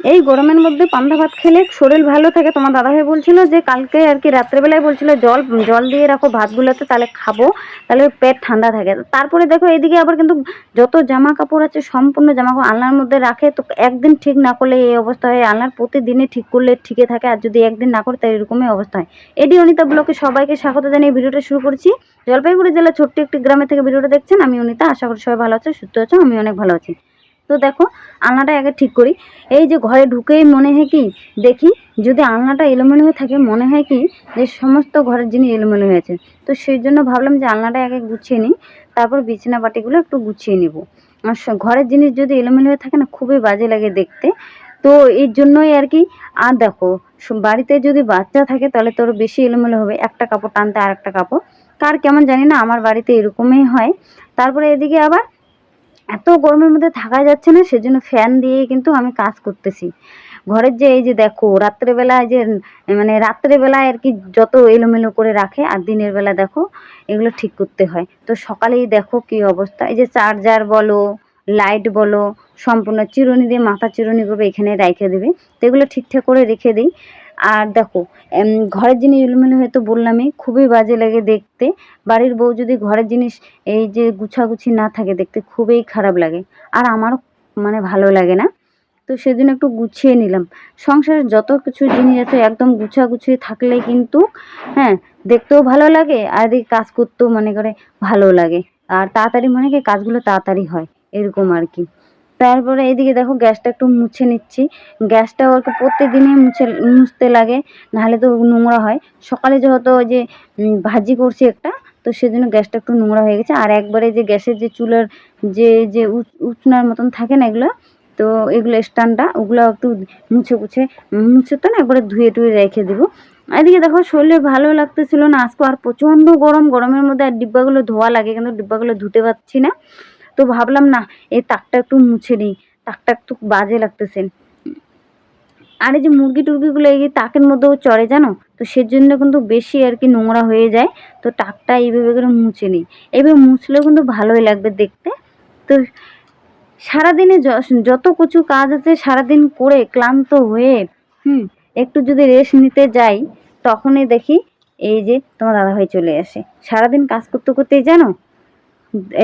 এই গরমের মধ্যে পান্তা ভাত খেলে শরীর ভালো থাকে। তোমার দাদাভাই বলছিল যে, কালকে আর কি রাত্রেবেলায় বলছিল, জল জল দিয়ে রাখো ভাতগুলোতে, তাহলে খাব। তাহলে পেট ঠান্ডা থাকে। তারপরে দেখো এদিকে আবার কিন্তু যত জামা কাপড় আছে, সম্পূর্ণ জামা কাপড় আলনার মধ্যে রাখে। তো একদিন ঠিক না করলে এই অবস্থা হয়। আলনার প্রতিদিনই ঠিক করলে ঠিকই থাকে, আর যদি একদিন না করে তাই এরকমই অবস্থা হয়। এডি অনিতা ব্লকে সবাইকে স্বাগত জানিয়ে ভিডিওটা শুরু করছি। জলপাইগুড়ি জেলার ছোট্ট একটি গ্রামে থেকে ভিডিওটা দেখছেন। আমি অনিতা, আশা করি সবাই ভালো আছে, সুস্থ আছো আমি অনেক ভালো আছি। তো দেখো, আলনাটা আগে ঠিক করি। এই যে ঘরে ঢুকেই মনে হয় কি, দেখি যদি আলনাটা এলোমেলো হয়ে থাকে, মনে হয় কি যে সমস্ত ঘরের জিনিস এলোমেলো হয়েছে তো সেই জন্য ভাবলাম যে আলনাটা আগে গুছিয়ে নিই, তারপর বিছানা বাটিগুলো একটু গুছিয়ে নেব। আর ঘরের জিনিস যদি এলোমেলো হয়ে থাকে না, খুবই বাজে লাগে দেখতে। তো এই জন্যই আর কি, আর দেখো বাড়িতে যদি বাচ্চা থাকে, তাহলে তোর বেশি এলোমেলো হবে। একটা কাপড় টানতে আর একটা কাপড়। কার কেমন জানি না, আমার বাড়িতে এরকমই হয়। তারপরে এদিকে আবার এত গরমের মধ্যে থাকা যাচ্ছে না, সেজন্য ফ্যান দিয়ে কিন্তু আমি কাজ করতেছি। ঘরের যে এই যে দেখো রাত্রেবেলায় যে মানে রাত্রেবেলায় আর কি যত এলোমেলো করে রাখে, আর দিনের বেলা দেখো, এগুলো ঠিক করতে হয়। তো সকালেই দেখো কি অবস্থা, এই যে চার্জার বলো লাইট বলো, সম্পূর্ণ চিরুনি দিয়ে মাথা চিরুনি করবে, এখানে রেখে দেবে। তো এগুলো ঠিকঠাক করে রেখে দিই। আর দেখো ঘরের জিনিস এলোমেলো হয়তো বললামই, খুবই বাজে লাগে দেখতে। বাড়ির বউ যদি ঘরের জিনিস এই যে গুছাগুছি না থাকে দেখতে, খুবই খারাপ লাগে। আর আমারও মানে ভালো লাগে না। তো সেদিন একটু গুছিয়ে নিলাম। সংসারের যত কিছু জিনিস আছে একদম গুছাগুছি থাকলে কিন্তু হ্যাঁ দেখতেও ভালো লাগে আর এদিকে কাজ করতেও মনে করে ভালো লাগে। আর তাড়াতাড়ি মনে কি কাজগুলো তাড়াতাড়ি হয়, এরকম আর কি। তারপরে এইদিকে দেখো গ্যাসটা একটু মুছে নিচ্ছি। গ্যাসটা একটু প্রত্যেকদিনই মুছে, মুছতে লাগে, নাহলে তো নোংরা হয়। সকালে যেহেতু যে ভাজি করছি একটা, তো সেজন্য গ্যাসটা একটু নোংরা হয়ে গেছে। আর একবারে যে গ্যাসের যে চুলার যে যে উচ- উচনার মতন থাকে না এগুলো, তো এগুলো স্ট্যান্ডটা, ওগুলো একটু মুছে কুছে, মুছে তো না, একবারে ধুয়ে টুয়ে রেখে দেবো। এদিকে দেখো শরীরে ভালো লাগতেছিল না, আজকে আর প্রচণ্ড গরম, গরমের মধ্যে আর ডিব্বাগুলো ধোয়া লাগে, কিন্তু ডিব্বাগুলো ধুতে পারছি না। তো ভাবলাম না, এই তাকটা একটু মুছে নিই, তাকটা একটু বাজে লাগতেছে। আর এই যে মুরগি টুরগিগুলো এই তাকের মধ্যেও চড়ে জানো? তো সেজন্য কিন্তু বেশি আর কি নোংরা হয়ে যায়, তো টাকটা এইভাবে করে মুছে নিই। এইভাবে মুছলেও কিন্তু ভালোই লাগবে দেখতে। তো সারাদিনে যত কিছু কাজ আছে সারাদিন করে ক্লান্ত হয়ে, হুম, একটু যদি রেস্ট নিতে যাই, তখনই দেখি এই যে তোমার দাদাভাই চলে আসে। সারাদিন কাজ করতে করতেই জানো,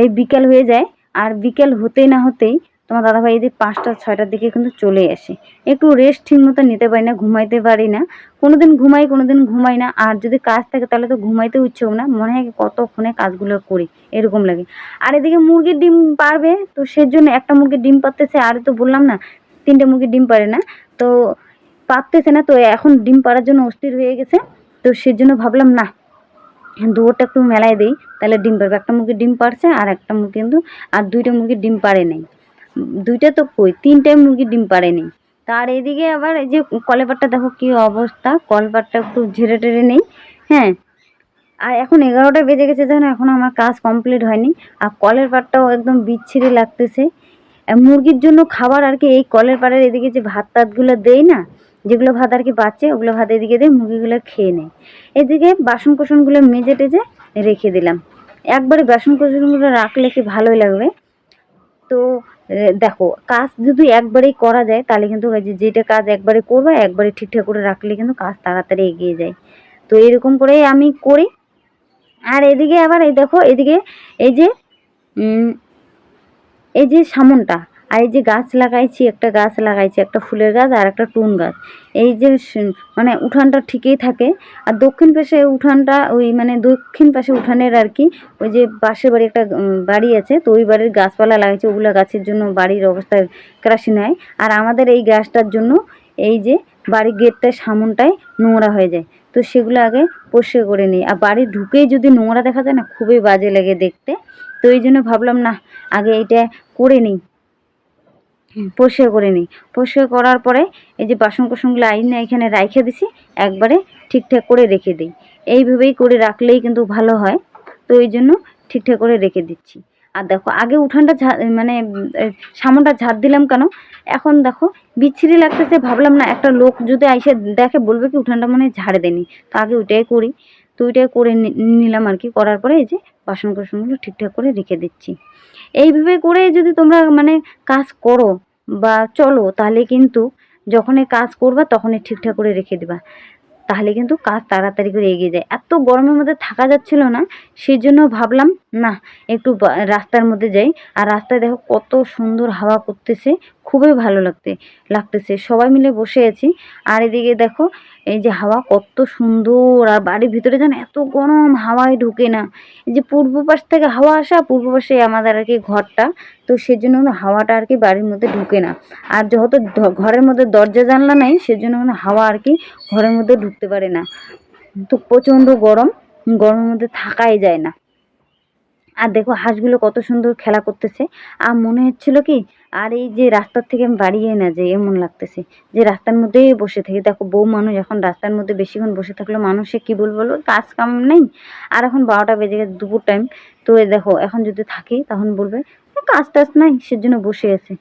এই বিকাল হয়ে যায় আর বিকেল হতেই না হতেই তোমার দাদাভাই যে পাঁচটা, ছয়টার দিকে কিন্তু চলে আসে। একটু রেস্ট ঠিক মতো নিতে পারি না, ঘুমাইতে পারি না। কোনোদিন ঘুমাই কোনোদিন ঘুমাই না। আর যদি কাজ থাকে তাহলে তো ঘুমাইতে ইচ্ছেও না। মনে হয় কতক্ষণে কাজগুলো করি, এরকম লাগে। আর এদিকে মুরগির ডিম পারবে, তো সেজন্য একটা মুরগির ডিম পারতেছে। আর তো বললাম না, তিনটে মুরগির ডিম পারে না। তো পারতেছে না, তো এখন ডিম পাড়ার জন্য অস্থির হয়ে গেছে। তো সেজন্য ভাবলাম না দুটোটা একটু মেলায় দিই। তাহলে ডিম পারবে। একটা মুরগির ডিম পারছে আর একটা মুরগি কিন্তু আর দুইটা মুরগির ডিম পারে নাই। দুইটা তো কই? তিনটে মুরগির ডিম পারে নেই। তার এদিকে আবার এই যে কলেপাটটা, দেখো কি অবস্থা। কলপাটটা একটু ঝেড়ে টেড়ে নেই। হ্যাঁ। আর এখন এগারোটা বেজে গেছে জানো, এখন আমার কাজ কমপ্লিট হয়নি। আর কলের পাটটাও একদম বিচ্ছিরি লাগতেছে। মুরগির জন্য খাবার আর কি এই কলের পাড়ের এদিকে যে ভাত টাতগুলো দেই না যেগুলো ভাত আর কি বাঁচে, ওগুলো ভাত এদিকে দিয়ে মুরগিগুলো খেয়ে নেয়। এদিকে বাসন কোসনগুলো মেজে টেজে রেখে দিলাম। একবারে বাসন কোসনগুলো রাখলে কি ভালোই লাগবে? তো দেখো, কাজ যদি একবারেই করা যায়, তাহলে কিন্তু যেটা কাজ একবারে করবে, একবারে ঠিকঠাক করে রাখলে কিন্তু কাজ তাড়াতাড়ি এগিয়ে যায়। তো এরকম করেই আমি করি। আর এদিকে আবার এই দেখো, এদিকে এই যে এই যে সামনটা আর এই যে গাছ লাগাইছি, একটা গাছ লাগাইছি, একটা ফুলের গাছ আর একটা টুন গাছ। এই যে মানে উঠানটা ঠিকই থাকে। আর দক্ষিণ পাশে উঠানটা, ওই মানে দক্ষিণ পাশে উঠানের আর কি, ওই যে পাশের বাড়ি একটা বাড়ি আছে, তো ওই বাড়ির গাছপালা লাগাইছে। ওগুলো গাছের জন্য বাড়ির অবস্থা ক্রাসিন হয় আর আমাদের এই গাছটার জন্য এই যে বাড়ির গেটটায়, সামনটায় নোংরা হয়ে যায়। তো সেগুলো আগে পরিষ্কার করে নিই। আর বাড়ি ঢুকেই যদি নোংরা দেখা যায় না, খুবই বাজে লাগে দেখতে। তো এই জন্য ভাবলাম, না, আগে এইটা করে নিই। পরিষ্কার করে নিই। পরিষ্কার করার পরে এই যে বাসন কোসনগুলো আইনে এখানে রাইখে দিছি, একবারে ঠিকঠাক করে রেখে দিই। এইভাবেই করে রাখলেই কিন্তু ভালো হয়। তো এই জন্য ঠিকঠাক করে রেখে দিচ্ছি। আর দেখো, আগে উঠানটা মানে সামনটা ঝাড় দিলাম কেন? এখন দেখো, বিচ্ছিরি লাগতেছে, ভাবলাম না একটা লোক যদি আইসে দেখে বলবে কি উঠানটা মনে হয় ঝাড়ে দেনি তো আগে ওইটাই করি। তো ওইটাই করে নিলাম আর কি, করার পরে এই যে বাসন কোসনগুলো ঠিকঠাক করে রেখে দিচ্ছি। এইভাবে করে যদি তোমরা মানে কাজ করো বা চলো, তাহলে কিন্তু যখনই কাজ করবা তখনই ঠিকঠাক করে রেখে দিবা। তাহলে কিন্তু কাজ তাড়াতাড়ি করে এগিয়ে যায়। এত গরমের মধ্যে থাকা যাচ্ছিল না, সেই জন্য ভাবলাম, না, একটু রাস্তার মধ্যে যাই। আর রাস্তায় দেখো কত সুন্দর হাওয়া করতেছে খুবই ভালো লাগতে, লাগতেছে। সবাই মিলে বসে আছি। আর এদিকে দেখো, এই যে হাওয়া কত সুন্দর, আর বাড়ির ভিতরে যেন এত গরম, হাওয়ায় ঢুকে না। এই যে পূর্ব পাশ থেকে হাওয়া আসা, পূর্ব পাশে আমাদের আর কি ঘরটা। তো সেই জন্য কিন্তু হাওয়াটা আর কি বাড়ির মধ্যে ঢুকে না। আর যেহেতু ঘরের মধ্যে দরজা, জানলা নাই, সেজন্য হাওয়া আর কি ঘরের মধ্যে ঢুকতে পারে না। তো প্রচণ্ড গরম, গরমের মধ্যে থাকাই যায় না। আর দেখো হাঁসগুলো কত সুন্দর খেলা করতেছে। আর মনে হচ্ছিল কি আর এই যে রাস্তার থেকে আমি বাড়িয়ে না যাই এমন লাগতেছে যে রাস্তার মধ্যেই বসে থাকি। দেখো বউ মানুষ এখন রাস্তার মধ্যে বেশিক্ষণ বসে থাকলে মানুষে কি বলব বলো? কাজ কাম নেই। আর এখন বারোটা বেজে গেছে দুপুর টাইম তো দেখো এখন যদি থাকি তখন বলবে কাজ টাজ নাই সেজন্য বসে আছে।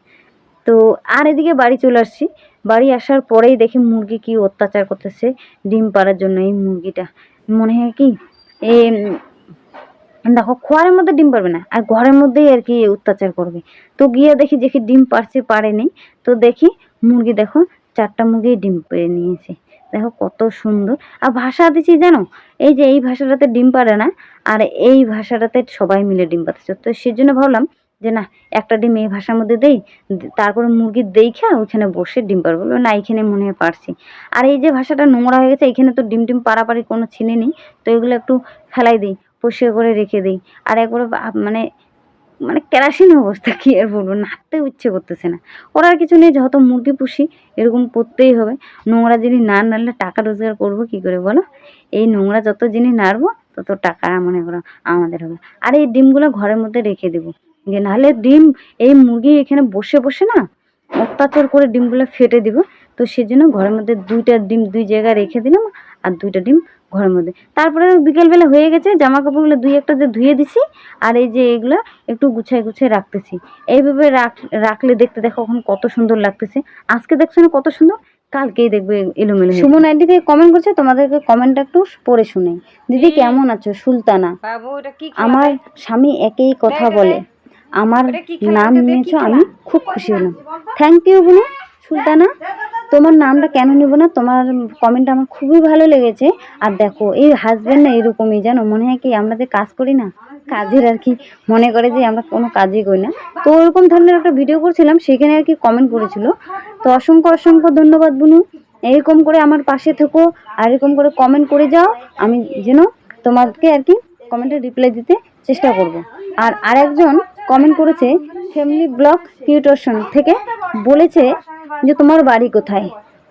তো আর এদিকে বাড়ি চলে আসছি। বাড়ি আসার পরেই দেখি মুরগি কি অত্যাচার করতেছে ডিম পাড়ার জন্য এই মুরগিটা। মনে হয় কি উম, দেখো, খোয়ারের মধ্যে ডিম পারবে না, আর ঘরের মধ্যেই আর কি অত্যাচার করবে। তো গিয়ে দেখি দেখি ডিম পারছে, পারেনি। তো দেখি মুরগি দেখো, চারটা মুরগি ডিম পেড়ে নিয়েছে। দেখো কত সুন্দর। আর ভাষা দিচ্ছি জানো, এই যে এই ভাষাটাতে ডিম পারে না, আর এই ভাষাটাতে সবাই মিলে ডিম পাচ্ছে তো সেই জন্য ভাবলাম যে না, একটা ডিম এই ভাষার মধ্যে দেই তারপরে মুরগির দেখা ওইখানে বসে ডিম পারব না, এইখানে মনে হয় পারছি। আর এই যে ভাষাটা নোংরা হয়ে গেছে এখানে তো ডিম টিম পাড়াপাড়ি কোনো ছিনে নেই, তো এগুলো একটু ফেলাই দিই। পরিষ্কার করে রেখে দিই। আর একবারে মানে মানে কেরাসিন অবস্থা কি আর বলব? নাড়তে ইচ্ছে করতেছে না। ওরা আর কিছু নেই, যত মুরগি পুষি, এরকম করতেই হবে। নোংরা জিনিস না নাড়লে টাকা রোজগার করব কি করে বলো? এই নোংরা যত জিনিস নাড়বো, তত টাকা মনে করো আমাদের হবে। আর এই ডিমগুলো ঘরের মধ্যে রেখে দেবো। যে নাহলে ডিম, এই মুরগি এখানে বসে বসে না, অত্যাচার করে ডিমগুলো ফেটে দিব। তো সেই জন্য ঘরের মধ্যে দুইটা ডিম দুই জায়গায় রেখে দিলাম। আর দুইটা ডিম ঘরের মধ্যে তারপরে বিকেলবেলা হয়ে গেছে জামা কাপড়গুলো দুই একটা যে ধুয়ে দিছি আর এই যে এগুলো একটু গুছাই গুছিয়ে রাখতেছি এইভাবে রাখ রাখলে দেখতে দেখো এখন কত সুন্দর লাগতেছে আজকে দেখছ না কত সুন্দর কালকেই দেখবে এলোমেলো সুমন আইডি থেকে কমেন্ট করছে তোমাদেরকে কমেন্টটা একটু পড়ে শুনে দিদি কেমন আছো সুলতানা আমার স্বামী একই কথা বলে আমার? নাম নিয়েছো আমি খুব খুশি হলাম থ্যাংক ইউ বোনো সুলতানা তোমার নামটা কেন নিব না? তোমার কমেন্ট আমার খুবই ভালো লেগেছে। আর দেখো, এই হাজব্যান্ড না এরকমই, জানো? মনে হয় কি আমরা যে কাজ করি না, কাজের আর কি, মনে করে যে আমরা কোনো কাজই করি না। তো ওরকম ধরনের একটা ভিডিও করছিলাম, সেখানে আর কি কমেন্ট করেছিল। তো অসংখ্য অসংখ্য ধন্যবাদ, বুনু। এরকম করে আমার পাশে থেকো, আর এরকম করে কমেন্ট করে যাও। আমি যেন তোমাকে আর কি কমেন্টে রিপ্লাই দিতে চেষ্টা করব। আর আরেকজন কমেন্ট করেছে ফ্যামিলি ব্লগ টিউটোশন থেকে, বলেছে যে তোমার বাড়ি কোথায়?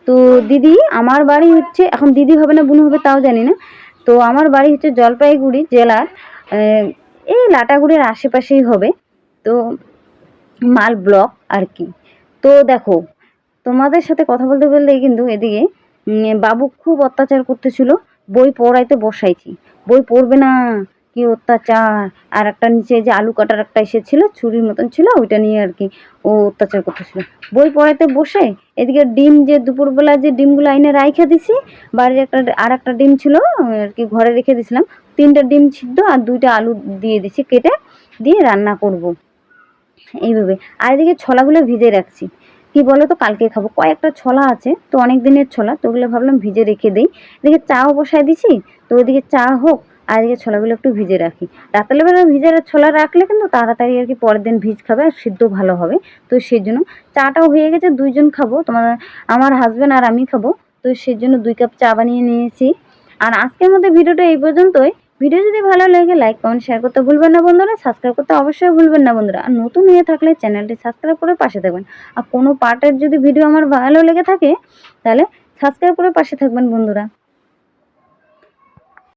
তো দিদি, আমার বাড়ি হচ্ছে, এখন দিদি হবে না, বুনু হবে তাও জানি না। তো আমার বাড়ি হচ্ছে জলপাইগুড়ি জেলার এই লাটাগুড়ির আশেপাশেই হবে। তো মাল ব্লক আর কি। তো দেখো, তোমাদের সাথে কথা বলতে বলতে কিন্তু এদিকে বাবু খুব অত্যাচার করতেছিল, বই পড়াইতে বসাইছি। বই পড়বে না কি অত্যাচার? আর একটা নিচে যে আলু কাটার একটা এসেছিল, ছুরির মতন ছিল, ওইটা নিয়ে আর কি ও অত্যাচার করতেছিল। বই পড়াইতে বসে এদিকে ডিম যে দুপুরবেলা যে ডিমগুলো আইনে রাইখা দিছি, বাড়ির একটা আর একটা ডিম ছিল আর কি ঘরে রেখে দিছিলাম। তিনটা ডিম সিদ্ধ আর দুইটা আলু দিয়ে দিছি, কেটে দিয়ে রান্না করব। এইভাবে। আর এদিকে ছোলাগুলো ভিজে রাখছি। কি বলো তো কালকে খাব। কয়েকটা ছোলা আছে, তো অনেক দিনের ছোলা, তো ওগুলো ভাবলাম ভিজে রেখে দিই। এদিকে চাও বসায় দিছি, তো ওইদিকে চা হোক এদিকে ছোলাগুলো একটু ভিজে রাখি। রাতের বেলা ভিজে ছোলা রাখলে কিন্তু তাড়াতাড়ি আর কি পরের দিন ভিজ খাবে আর সিদ্ধ ভালো হবে। তো সেই জন্য চাটাও হয়ে গেছে, দুইজন খাব। তোমার, আমার হাজব্যান্ড আর আমি খাব। তো সেই জন্য দুই কাপ চা বানিয়ে নিয়েছি। আর আজকের মধ্যে ভিডিওটা এই পর্যন্তই। ভিডিও যদি ভালো লাগে লাইক কমেন্ট শেয়ার করতে ভুলবেন না বন্ধুরা। সাবস্ক্রাইব করতে অবশ্যই ভুলবেন না বন্ধুরা। আর নতুন হয়ে থাকলে চ্যানেলটি সাবস্ক্রাইব করে পাশে থাকবেন। আর কোনো পার্টের যদি ভিডিও আমার ভালো লেগে থাকে, তাহলে সাবস্ক্রাইব করে পাশে থাকবেন বন্ধুরা।